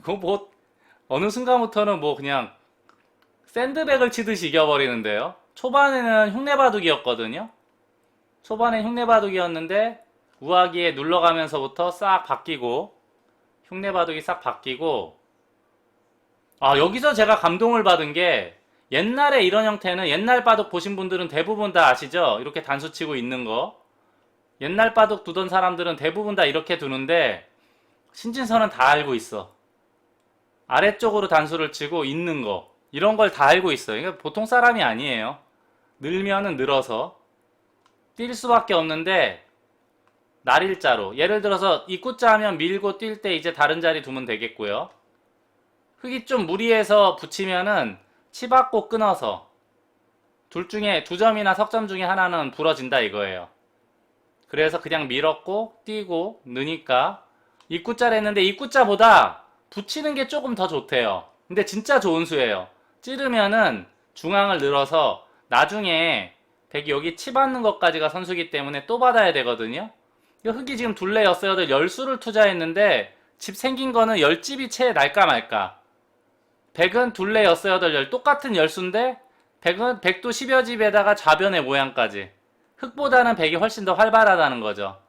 이거 뭐 어느 순간부터는 뭐 그냥 샌드백을 치듯이 이겨버리는데요. 초반에는 흉내바둑이었거든요. 초반에 흉내바둑이었는데 우아기에 눌러가면서부터 싹 바뀌고 흉내바둑이 싹 바뀌고 아 여기서 제가 감동을 받은 게 옛날에 이런 형태는 옛날 바둑 보신 분들은 대부분 다 아시죠? 이렇게 단수 치고 있는 거 옛날 바둑 두던 사람들은 대부분 다 이렇게 두는데 신진서는 다 알고 있어 아래쪽으로 단수를 치고 있는 거 이런 걸 다 알고 있어요. 이게 보통 사람이 아니에요. 늘면은 늘어서 뛸 수밖에 없는데 날일자로 예를 들어서 입구자 하면 밀고 뛸 때 이제 다른 자리 두면 되겠고요. 흙이 좀 무리해서 붙이면은 치받고 끊어서 둘 중에 두 점이나 석점 중에 하나는 부러진다 이거예요. 그래서 그냥 밀었고 뛰고 느니까 입구자를 했는데 입구자보다 붙이는 게 조금 더 좋대요. 근데 진짜 좋은 수예요. 찌르면은 중앙을 늘어서 나중에 백이 여기 치 받는 것까지가 선수기 때문에 또 받아야 되거든요. 흙이 지금 둘레 였어요들 열수를 투자했는데 집 생긴 거는 열 집이 채 날까 말까. 백은 둘레 였어요들 열 똑같은 열수인데 백은 백도 10여 집에다가 좌변의 모양까지. 흙보다는 백이 훨씬 더 활발하다는 거죠.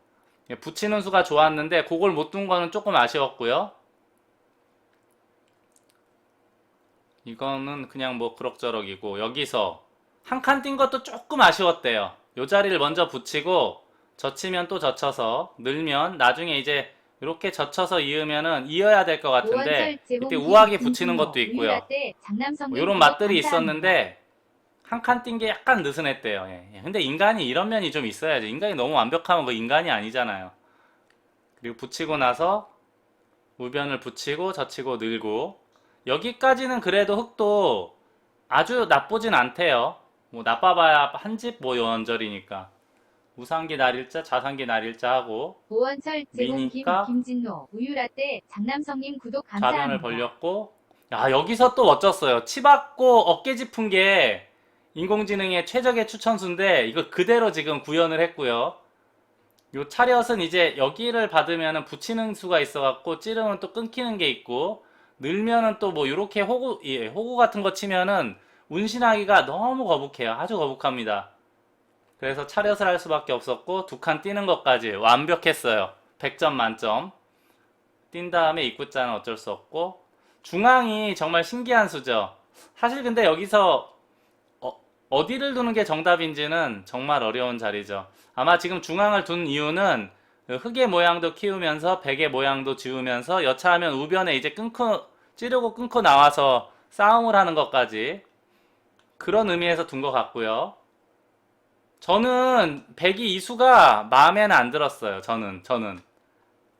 예, 붙이는 수가 좋았는데 그걸 못 둔 거는 조금 아쉬웠고요. 이거는 그냥 뭐 그럭저럭이고 여기서 한 칸 뛴 것도 조금 아쉬웠대요. 요 자리를 먼저 붙이고 젖히면 또 젖혀서 늘면 나중에 이제 이렇게 젖혀서 이으면은 이어야 될 것 같은데 그때 우아하게 붙이는 것도 있고요. 뭐 이런 맛들이 있었는데 한 칸 뛴 게 약간 느슨했대요. 예, 예. 근데 인간이 이런 면이 좀 있어야죠. 인간이 너무 완벽하면 그 인간이 아니잖아요. 그리고 붙이고 나서 우변을 붙이고 젖히고 늘고 여기까지는 그래도 흙도 아주 나쁘진 않대요. 뭐 나빠봐야 한 집뭐 연절이니까 우상기 날일자 좌상기 날일자 하고 보원철 제공 김 미니까 김진노 우유라떼 장남성님 구독 감사합니다. 벌렸고 야 여기서 또 멋졌어요. 치받고 어깨 짚은 게 인공지능의 최적의 추천수인데 이거 그대로 지금 구현을 했고요. 요 차렷은 이제 여기를 받으면 붙이는 수가 있어갖고 찌르면 또 끊기는 게 있고 늘면은 또 뭐 이렇게 호구 예, 호구 같은 거 치면은 운신하기가 너무 거북해요. 아주 거북합니다. 그래서 차렷을 할 수밖에 없었고 두 칸 뛰는 것까지 완벽했어요. 100점 만점. 뛴 다음에 입구자는 어쩔 수 없고 중앙이 정말 신기한 수죠. 사실 근데 여기서 어, 디를 두는 게 정답인지는 정말 어려운 자리죠. 아마 지금 중앙을 둔 이유는 그 흙의 모양도 키우면서 백의 모양도 지우면서 여차하면 우변에 이제 끊고 찌르고 끊고 나와서 싸움을 하는 것까지 그런 의미에서 둔 것 같고요. 저는 백이 이수가 마음에는 안 들었어요. 저는 저는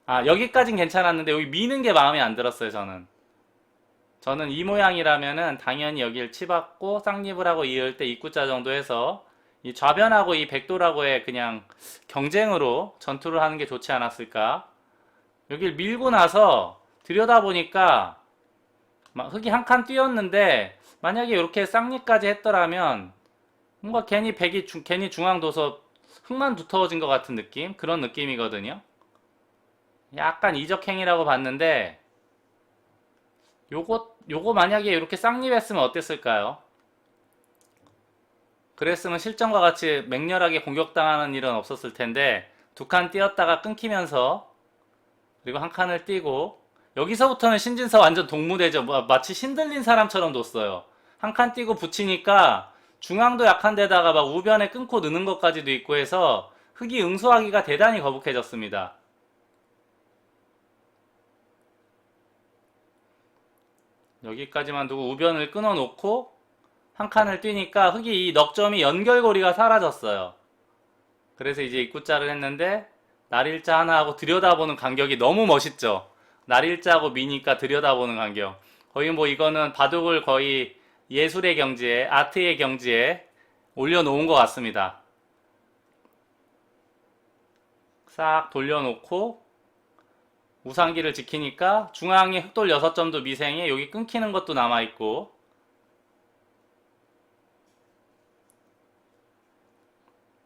아 여기까진 괜찮았는데 여기 미는 게 마음에 안 들었어요. 저는 저는 이 모양이라면은 당연히 여기를 치받고 쌍립을 하고 이을 때 입구자 정도 해서 이 좌변하고 이 백도라고의 그냥 경쟁으로 전투를 하는 게 좋지 않았을까? 여길 밀고 나서 들여다보니까 막 흙이 한 칸 뛰었는데 만약에 이렇게 쌍립까지 했더라면 뭔가 괜히 백이 중- 괜히 중앙 둬서 흙만 두터워진 것 같은 느낌? 그런 느낌이거든요. 약간 이적행위라고 봤는데 요거 요거 만약에 이렇게 쌍립했으면 어땠을까요? 그랬으면 실전과 같이 맹렬하게 공격당하는 일은 없었을 텐데 두 칸 뛰었다가 끊기면서 그리고 한 칸을 뛰고 여기서부터는 신진서 완전 동무대죠. 뭐, 마치 신들린 사람처럼 뒀어요. 한 칸 뛰고 붙이니까 중앙도 약한 데다가 막 우변에 끊고 느는 것까지도 있고 해서 흙이 응수하기가 대단히 거북해졌습니다. 여기까지만 두고 우변을 끊어 놓고 한 칸을 뛰니까 흙이 이 넉점이 연결고리가 사라졌어요. 그래서 이제 입구자를 했는데 날일자 하나 하고 들여다보는 간격이 너무 멋있죠. 날 일자하고 미니까 들여다보는 간격. 거의 뭐 이거는 바둑을 거의 예술의 경지에 아트의 경지에 올려놓은 것 같습니다. 싹 돌려놓고 우상기를 지키니까 중앙에 흑돌 6점도 미생에 여기 끊기는 것도 남아있고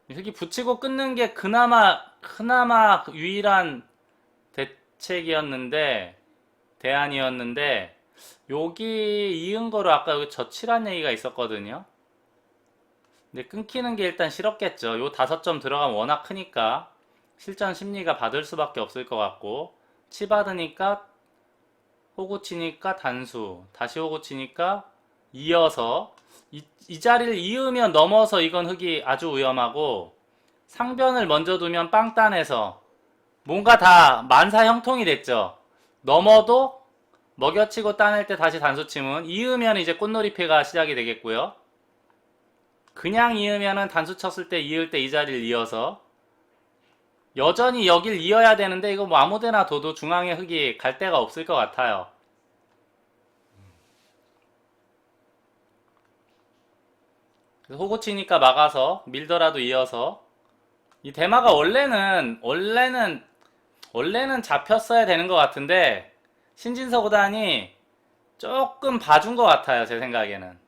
흙이 붙이고 끊는 게 그나마 그나마 유일한 대 책이었는데 대안이었는데 여기 이은 거로 아까 여기 젖칠한 얘기가 있었거든요. 근데 끊기는 게 일단 싫었겠죠. 요 다섯 점 들어가면 워낙 크니까 실전 심리가 받을 수밖에 없을 것 같고 치 받으니까 호구 치니까 단수 다시 호구 치니까 이어서 이, 이 자리를 이으면 넘어서 이건 흙이 아주 위험하고 상변을 먼저 두면 빵단해서 뭔가 다 만사 형통이 됐죠. 넘어도 먹여치고 따낼 때 다시 단수 치면 이으면 이제 꽃놀이 패가 시작이 되겠고요. 그냥 이으면은 단수 쳤을 때 이을 때 이 자리를 이어서 여전히 여길 이어야 되는데 이거 뭐 아무데나 둬도 중앙에 흙이 갈 데가 없을 것 같아요. 그래서 호구 치니까 막아서 밀더라도 이어서 이 대마가 원래는 원래는 원래는 잡혔어야 되는 것 같은데 신진서 구단이 조금 봐준 것 같아요 제 생각에는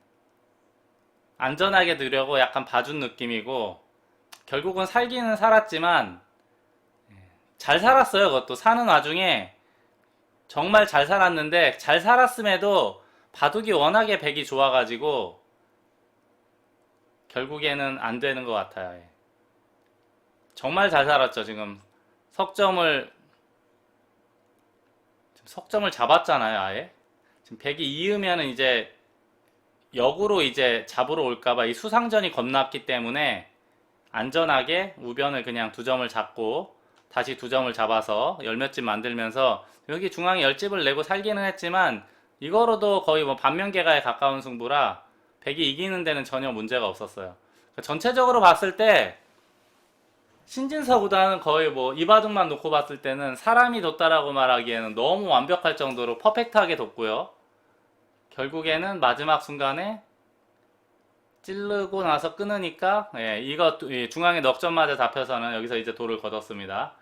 안전하게 두려고 약간 봐준 느낌이고 결국은 살기는 살았지만 예, 잘 살았어요 그것도 사는 와중에 정말 잘 살았는데 잘 살았음에도 바둑이 워낙에 백이 좋아가지고 결국에는 안 되는 것 같아요. 예. 정말 잘 살았죠, 지금. 석점을, 석점을 잡았잖아요, 아예. 지금 백이 이으면은 이제 역으로 이제 잡으러 올까봐 이 수상전이 겁났기 때문에 안전하게 우변을 그냥 두 점을 잡고 다시 두 점을 잡아서 열몇집 만들면서 여기 중앙에 열 집을 내고 살기는 했지만 이거로도 거의 뭐 반면개가에 가까운 승부라 백이 이기는 데는 전혀 문제가 없었어요. 그러니까 전체적으로 봤을 때 신진서 구단은 거의 뭐 이바둑만 놓고 봤을 때는 사람이 뒀다라고 말하기에는 너무 완벽할 정도로 퍼펙트하게 뒀고요. 결국에는 마지막 순간에 찌르고 나서 끊으니까 예, 이거 예, 중앙에 넉점 맞아 잡혀서는 여기서 이제 돌을 거뒀습니다.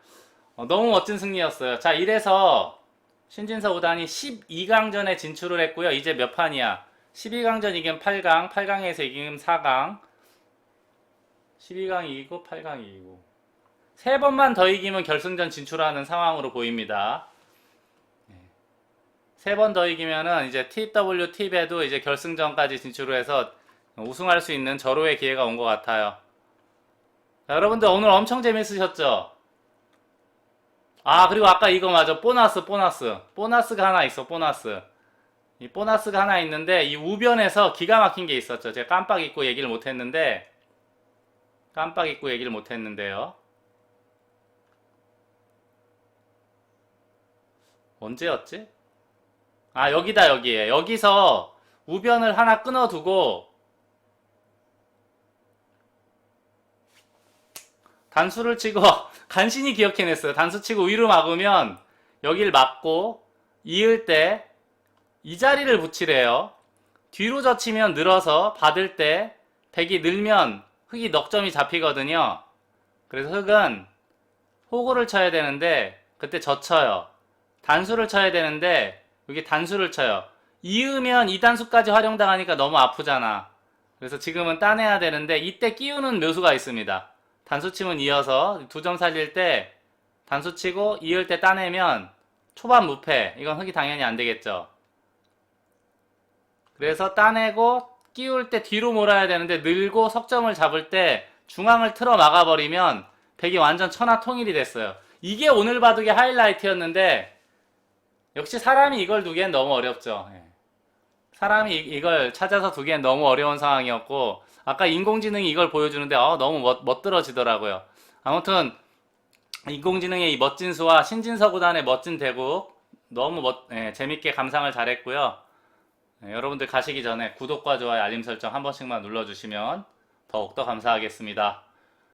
어, 너무 멋진 승리였어요. 자, 이래서 신진서 구단이 12강전에 진출을 했고요. 이제 몇 판이야? 12강전 이기면 8강, 8강에서 이기면 4강, 12강 이기고 8강 이기고 세 번만 더 이기면 결승전 진출하는 상황으로 보입니다. 세 번 더 이기면은 이제 TW 팁에도 이제 결승전까지 진출을 해서 우승할 수 있는 절호의 기회가 온 것 같아요. 자, 여러분들 오늘 엄청 재밌으셨죠? 아 그리고 아까 이거 맞아 보너스 보너스 보너스가 하나 있어 보너스 이 보너스가 하나 있는데 이 우변에서 기가 막힌 게 있었죠. 제가 깜빡 잊고 얘기를 못했는데 깜빡 잊고 얘기를 못했는데요. 언제였지? 아 여기다 여기에 여기서 우변을 하나 끊어두고 단수를 치고 간신히 기억해냈어요. 단수 치고 위로 막으면 여길 막고 이을 때 이 자리를 붙이래요. 뒤로 젖히면 늘어서 받을 때 백이 늘면 흙이 넉점이 잡히거든요. 그래서 흙은 호구를 쳐야 되는데 그때 젖혀요. 단수를 쳐야 되는데 여기 단수를 쳐요. 이으면 이 단수까지 활용당하니까 너무 아프잖아. 그래서 지금은 따내야 되는데 이때 끼우는 묘수가 있습니다. 단수 치면 이어서 두 점 살릴 때 단수 치고 이을 때 따내면 초반 무패. 이건 흙이 당연히 안 되겠죠. 그래서 따내고 끼울 때 뒤로 몰아야 되는데 늘고 석점을 잡을 때 중앙을 틀어 막아버리면 백이 완전 천하통일이 됐어요. 이게 오늘 바둑의 하이라이트였는데 역시 사람이 이걸 두기엔 너무 어렵죠. 예. 사람이 이- 이걸 찾아서 두기엔 너무 어려운 상황이었고 아까 인공지능이 이걸 보여주는데 어, 너무 멋, 멋들어지더라고요. 아무튼 인공지능의 이 멋진 수와 신진서 구단의 멋진 대국 너무 멋, 예, 재밌게 감상을 잘했고요. 예, 여러분들 가시기 전에 구독과 좋아요, 알림 설정 한 번씩만 눌러주시면 더욱더 감사하겠습니다.